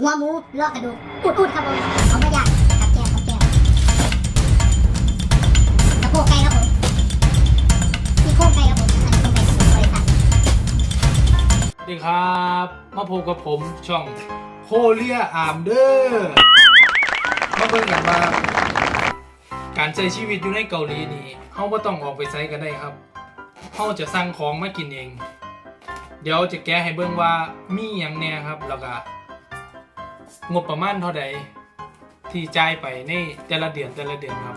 หัวหมูลอกกระดูกอุดอุดครับผมเอามาย่างกับแก้มกับแก้มสะโพกไก่ครับผมซี่โครงไก่ครับผมอันนี้โครงไก่สูตรบริษัทสวัสดีครับมาพบกับผมช่องโคเลียอามเดอร์มาเบิ่งกันว่าการใช้ชีวิตอยู่ในเกาหลีนี่เฮาบ่ต้องออกไปไสกันได้ครับเฮาจะสั่งของมากินเอง เดี๋ยวจะแก้ให้เบิ่งว่ามีหยังแน่ครับแล้วก็ งบประมาณเท่าใดที่จ่ายไปในแต่ละเดือนแต่ละเดือนครับ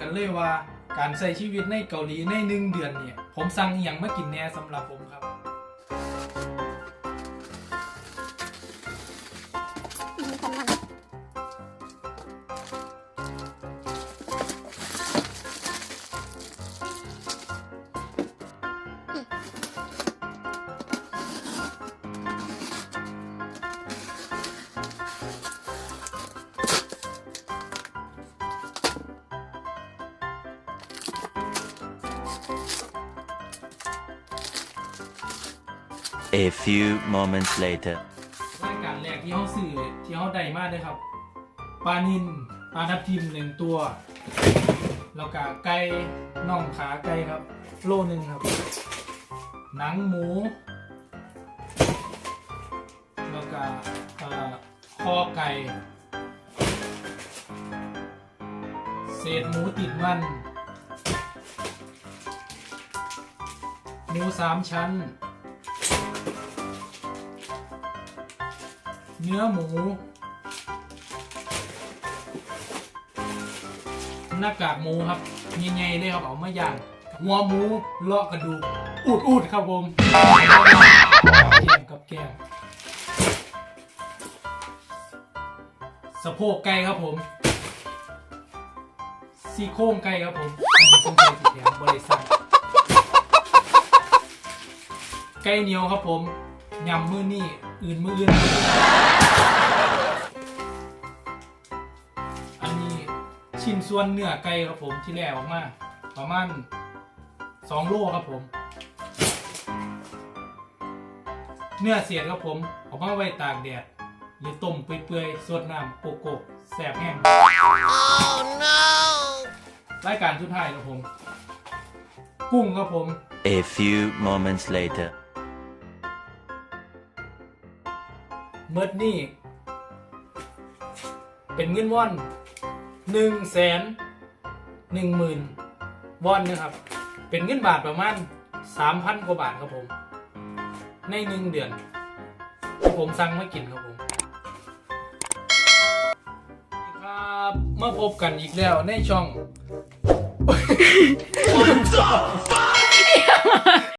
กันเลยว่าการใช้ชีวิตในเกาหลีในหนึ่งเดือนเนี่ยผมสั่งอย่างมากินแน่สำหรับผมครับ A few moments later. รายการแรกที่เขาสื่อที่เขาได้มากเลยครับปลานินปลาทับทิมหนึ่งตัว แล้วก็ไก่น่องขาไก่ครับ โลหนึ่งครับ หนังหมู แล้วก็คอไก่เศษหมูติดมันหมูสามชั้น เนื้อหมู หน้ากากหมูครับใหญ่ๆเลยครับเอามาย่างหัวหมูเลาะกระดูกอูดอูดครับผมแก้มกับแก้มสะโพกไก่ครับผมซี่โครงไก่ครับผมอันนี้เป็นไก่สีแดงบริษัทไก่เหนียวครับผม ยำมือนี่อื่นมืออื่น อันนี้ชิ้นส่วนเนื้อไก่ครับผมที่แล่ออกมาประมาณ2โลครับผม เนื้อเสียดครับผมเอามาไว้ตากแดดหรือต้มเปื่อยๆสดน้ำโกโก้แสบแห้งรายการสุดท้ายครับผม กุ้งครับผม A few moments later. เมิดนี่ เป็นเงินวอนหนึ่งแสนหนึ่งหมื่นวอนนะครับ เป็นเงินบาทประมาณสามพันกว่าบาทครับผม ในหนึ่งเดือนที่ผมสั่งมากินครับผมครับมาพบกันอีกแล้วในช่อง